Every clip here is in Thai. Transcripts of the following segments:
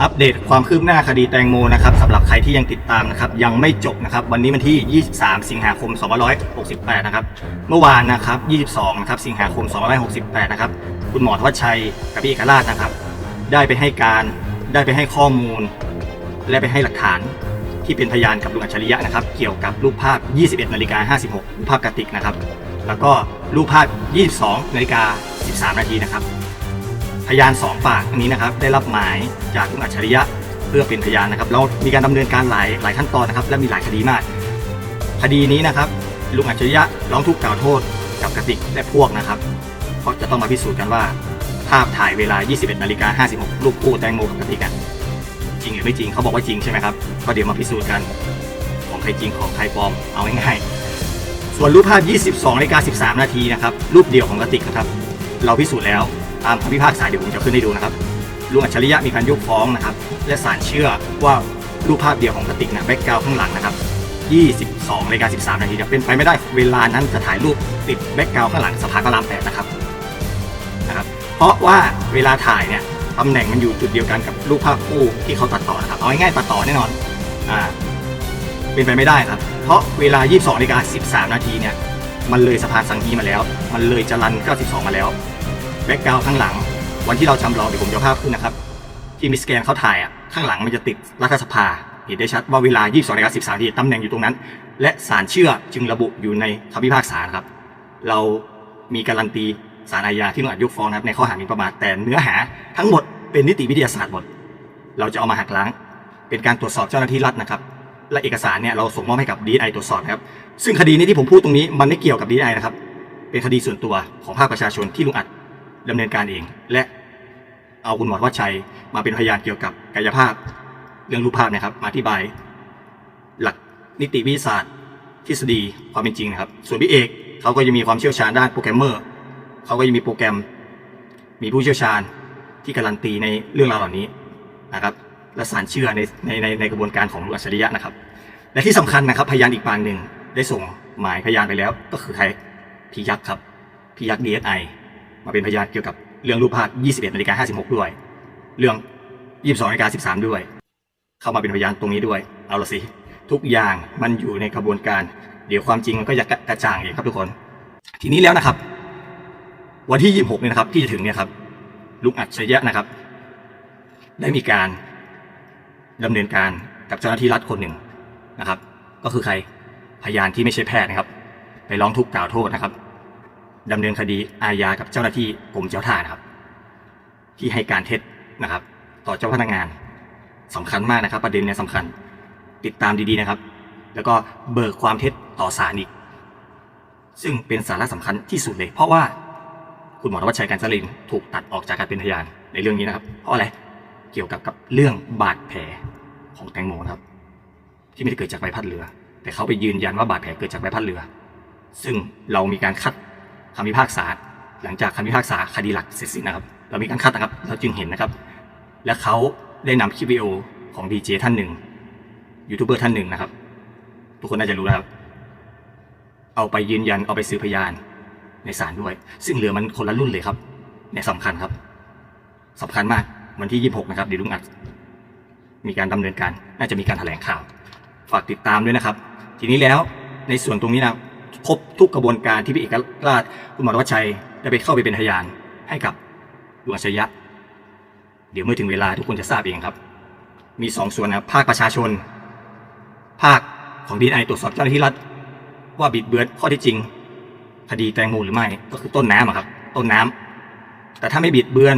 อัปเดตความคืบหน้าคดีแตงโมนะครับสำหรับใครที่ยังติดตามนะครับยังไม่จบนะครับวันนี้วันที่ 23 สิงหาคม 2568 นะครับเมื่อวานนะครับ 22 นะครับสิงหาคม 2568 นะครับคุณหมอทวัชชัยกับพี่เอกราชนะครับ ได้ไปให้การได้ไปให้ข้อมูล และไปให้หลักฐานที่เป็นพยานกับลุงอัจฉริยะนะครับเกี่ยวกับรูปภาพ 21 นาฬิกา 56 รูปภาพกระติกนะครับแล้วก็รูปภาพ 22 นาฬิกา 13 นาทีนะครับ พยานสองปากอันนี้นะครับได้รับหมายจากลุงอัจฉริยะเพื่อเป็นพยานนะครับเรามีการดำเนินการหลายหลายขั้นตอนนะครับ และมีหลายคดีมาก คดีนี้นะครับลุงอัจฉริยะร้องทุกข์กล่าวโทษกับกะติกและพวกนะครับเพราะจะต้องมาพิสูจน์กันว่าภาพถ่ายเวลา 21นาฬิกา56รูปคู่แตงโมกับกะติกอะจริงหรือไม่จริงเขาบอกว่าจริงใช่ไหมครับก็เดี๋ยวมาพิสูจน์กันของใครจริงของใครปลอมเอาง่ายๆส่วนรูปภาพ 22นาฬิกา13 นาทีนะครับรูปเดียวของกะติกนะครับ เราพิสูจน์แล้ว ตามคำพิพากษาเดี๋ยวผมจะขึ้นให้ดูนะครับลุงอัจฉริยะมีการยกฟ้องนะครับ และศาลเชื่อว่ารูปภาพเดียวของกระติกนะแบ็กกราวข้างหลังนะครับ 22นาฬิกา13 นาทีจะเป็นไปไม่ได้เวลานั้นจะถ่ายรูปติดแบ็กกราวข้างหลังสะพานพระราม8นะครับนะครับ เพราะว่าเวลาถ่ายเนี่ยตำแหน่งมันอยู่จุดเดียวกันกับรูปภาพคู่ที่เขาตัดต่อนะครับเอาง่ายๆตัดต่อแน่นอนอ่าเป็นไปไม่ได้ครับ เพราะเวลา 22นาฬิกา13 นาทีเนี่ยมันเลยสะพานสังฮีมาแล้ว มันเลยจรัน92 มาแล้ว แบ็กกราวข้างหลัง วันที่เราจำลองเดี๋ยวผมจะภาพขึ้นนะครับ ที่มิสแกนเขาถ่ายอะข้างหลังมันจะติดรัฐสภาเห็นได้ชัดว่าเวลา 22นาฬิกา13นาทีตำแหน่งอยู่ตรงนั้น และศาลเชื่อจึงระบุอยู่ในคำพิพากษาครับ เรามีการันตีศาลอาญาที่ลุงอัดยกฟ้องนะครับในข้อหาหมิ่นประมาทแต่เนื้อหาทั้งหมดเป็นนิติวิทยาศาสตร์หมดเราจะเอามาหักล้าง เป็นการตรวจสอบเจ้าหน้าที่รัฐนะครับ และเอกสารเนี่ยเราส่งมอบให้กับดีไอตรวจสอบนะครับ ซึ่งคดีนี้ที่ผมพูดตรงนี้มันไม่เกี่ยวกับดีไอนะครับ เป็นคดีส่วนตัวของภาคประชาชนที่ลุงอัด ดำเนินการเอง และเอาคุณหมอวัชชัยมาเป็นพยานเกี่ยวกับกายภาพ เรื่องรูปภาพนะครับมาอธิบาย หลักนิติวิทยาศาสตร์ ทฤษฎีความเป็นจริงนะครับ ส่วนพี่เอกเขาก็จะมีความเชี่ยวชาญด้านโปรแกรมเมอร์เขาก็จะมีโปรแกรม มีผู้เชี่ยวชาญที่การันตีในเรื่องราวเหล่านี้นะครับและสารเชื่อในในในในกระบวนการของลุงอัจฉริยะนะครับ และที่สำคัญนะครับ พยานอีกปากหนึ่งได้ส่งหมายพยานไปแล้ว ก็คือใครพี่ยักษ์ครับพี่ยักษ์ดีเอสไอ มาเป็นพยานเกี่ยวกับเรื่องรูปภาพ 21นาฬิกา56 ด้วย เรื่อง 22นาฬิกา13 ด้วย เข้ามาเป็นพยานตรงนี้ด้วย เอาละสิ ทุกอย่างมันอยู่ในกระบวนการ เดี๋ยวความจริงมันก็จะกระจ่างเองครับทุกคน ทีนี้แล้วนะครับ วันที่ 26เนี่ยนะครับ ที่จะถึงเนี่ยครับ ลุงอัจฉริยะนะครับ ได้มีการดำเนินการกับเจ้าหน้าที่รัฐคนหนึ่งนะครับ ก็คือใครพยานที่ไม่ใช่แพทย์นะครับ ไปร้องทุกข์กล่าวโทษนะครับ ดำเนินคดีอาญากับเจ้าหน้าที่กรมเจ้าท่านะครับ ที่ให้การเท็จนะครับ ต่อเจ้าพนักงานสำคัญมากนะครับ ประเด็นเนี่ยสำคัญติดตามดีๆนะครับ แล้วก็เบิกความเท็จต่อศาลอีก ซึ่งเป็นสาระสำคัญที่สุดเลย เพราะว่าคุณหมอธวัชชัยการจรินถูกตัดออกจากการเป็นพยานในเรื่องนี้นะครับ เพราะอะไรเกี่ยวกับกับเรื่องบาดแผลของแตงโมครับ ที่ไม่ได้เกิดจากใบพัดเรือ แต่เขาไปยืนยันว่าบาดแผลเกิดจากใบพัดเรือ ซึ่งเรามีการคัด คำพิพากษา หลังจากคำพิพากษาคดีหลักเสร็จสิ้นนะครับ เรามีการคัดนะครับ เราจึงเห็นนะครับ และเขาได้นำคลิปวิดีโอของดีเจท่านหนึ่งยูทูบเบอร์ท่านหนึ่งนะครับ ทุกคนน่าจะรู้นะครับ เอาไปยืนยันเอาไปสืบพยานในศาลด้วย ซึ่งเรือมันคนละรุ่นเลยครับเนี่ยสำคัญครับสำคัญมากวันที่ 26 นะครับเดี๋ยวลุงอัด มีการดำเนินการ น่าจะมีการแถลงข่าว ฝากติดตามด้วยนะครับ ทีนี้แล้วในส่วนตรงนี้นะ ครบทุกกระบวนการที่พี่เอกราชคุณหมอธวัชชัยได้ไปเข้าไปเป็นพยานให้กับลุงอัจฉริยะ เดี๋ยวเมื่อถึงเวลาทุกคนจะทราบเองครับ มีสองส่วนนะภาคประชาชน ภาคของดีไอตรวจสอบเจ้าหน้าที่รัฐ ว่าบิดเบือนข้อเที่จริง คดีแตงโมหรือไม่ก็คือต้นน้ำอะครับ ต้นน้ำแต่ถ้าไม่บิดเบือน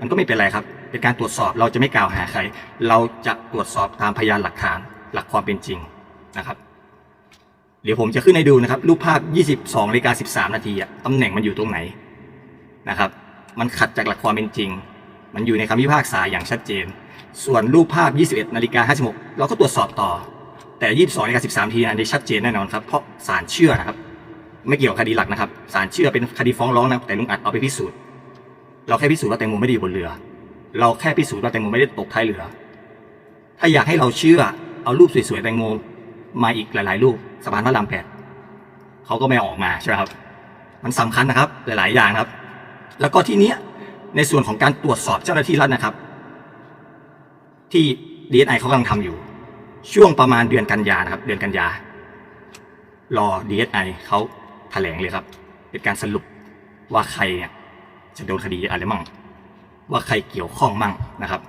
มันก็ไม่เป็นไรครับ เป็นการตรวจสอบเราจะไม่กล่าวหาใคร เราจะตรวจสอบตามพยานหลักฐานหลักความเป็นจริงนะครับ เดี๋ยวผมจะขึ้นให้ดูนะครับ รูปภาพ 22นาฬิกา13 นาทีอะตำแหน่งมันอยู่ตรงไหนนะครับ มันขัดจากหลักความเป็นจริง มันอยู่ในคำพิพากษาอย่างชัดเจน ส่วนรูปภาพ 21นาฬิกา56 เราก็ตรวจสอบต่อ แต่ 22นาฬิกา13นาทีอันนี้ชัดเจนแน่นอนครับ เพราะศาลเชื่อนะครับ ไม่เกี่ยวกับคดีหลักนะครับ ศาลเชื่อเป็นคดีฟ้องร้องนะ แต่ลุงอัดเอาไปพิสูจน์ เราแค่พิสูจน์ว่าแตงโมไม่ได้อยู่บนเรือ เราแค่พิสูจน์ว่าแตงโมไม่ได้ตกท้ายเรือ ถ้าอยากให้เราเชื่อ เอารูปสวยๆแตงโม มาอีกหลายๆรูปสะพานพระรามแปดเขาก็ไม่ออกมาใช่ไหมครับ มันสำคัญนะครับหลาย ๆ อย่างครับ แล้วก็ที่เนี้ยในส่วนของการตรวจสอบเจ้าหน้าที่รัฐนะครับ ที่ดีเอสไอเขากำลังทำอยู่ ช่วงประมาณเดือนกันยานะครับ เดือนกันยารอดีเอสไอเขาแถลงเลยครับ เป็นการสรุปว่าใครเนี่ยจะโดนคดีอะไรมั่ง ว่าใครเกี่ยวข้องมั่งนะครับ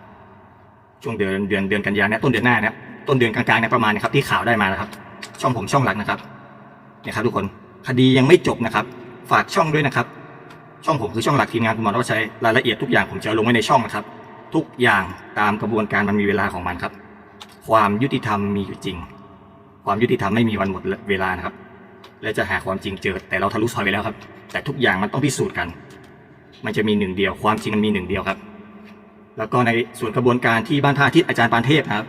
ช่วงเดือนเดือนเดือนกันยาเนี่ยต้นเดือนหน้าเนี่ย ต้นเดือนกลางๆเนี่ยประมาณนะครับที่ข่าวได้มานะครับ ช่องผมช่องหลักนะครับเนี่ยครับ ทุกคนคดียังไม่จบนะครับ ฝากช่องด้วยนะครับ ช่องผมคือช่องหลักทีมงานคุณหมอรับใช้รายละเอียดทุกอย่างผมจะลงไว้ในช่องนะครับ ทุกอย่างตามกระบวนการมันมีเวลาของมันครับ ความยุติธรรมมีอยู่จริง ความยุติธรรมไม่มีวันหมดเวลานะครับ และจะหาความจริงเจอ แต่เราทะลุซอยไปแล้วครับ แต่ทุกอย่างมันต้องพิสูจน์กัน มันจะมีหนึ่งเดียว ความจริงมันมีหนึ่งเดียวครับ แล้วก็ในส่วนกระบวนการที่บ้านท่าทิศอาจารย์ปานเทพครับ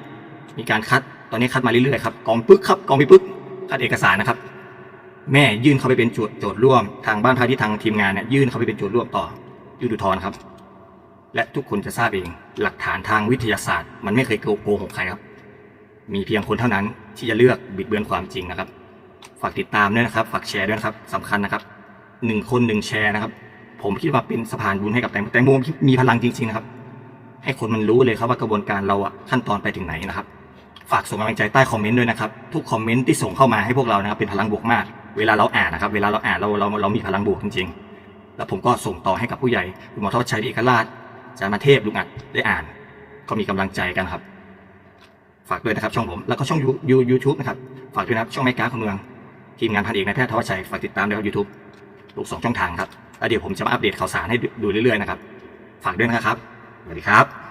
มีการคัดตอนนี้คัดมาเรื่อยๆครับกองปึ๊กครับกองพิปึ๊กคัดเอกสารนะครับ แม่ยื่นเข้าไปเป็นโจทย์โจทย์ร่วม ทางบ้านท่าที่ทางทีมงานเนี่ยยื่นเข้าไปเป็นโจทย์ร่วมต่อยื่นอุทธรณ์ครับ และทุกคนจะทราบเองหลักฐานทางวิทยาศาสตร์ มันไม่เคยโกหกใครครับ มีเพียงคนเท่านั้นที่จะเลือกบิดเบือนความจริงนะครับ ฝากติดตามด้วยนะครับฝากแชร์ด้วยครับสำคัญนะครับหนึ่งคนหนึ่งแชร์นะครับ ผมคิดว่าเป็นสะพานบุญให้กับแตงโมแตงโมมีพลังจริงๆนะครับ ให้คนมันรู้เลยครับว่ากระบวนการเราอะขั้นตอนไปถึงไหนนะครับ ฝากส่งกำลังใจใต้คอมเมนต์ด้วยนะครับ ทุกคอมเมนต์ที่ส่งเข้ามาให้พวกเรานะครับเป็นพลังบวกมาก เวลาเราอ่านนะครับ เวลาเราอ่านเราเราเรามีพลังบวกจริงๆ แล้วผมก็ส่งต่อให้กับผู้ใหญ่คุณหมอทวชชัยเอกราชอาจารย์มาเทพลุงอัดได้อ่าน ก็มีกำลังใจกันครับ ฝากด้วยนะครับช่องผมแล้วก็ช่องยูยูยูทูบนะครับฝากด้วยนะครับช่องแม่ก้าของเมืองทีมงานพันเอกนายแพทย์ทวชชัยฝากติดตามด้วยครับยูทูบลูกสองช่องทางครับแล้วเดี๋ยวผมจะมาอัปเดตข่าวสารให้ดูเรื่อยๆนะครับฝากด้วยนะครับสวัสดีครับ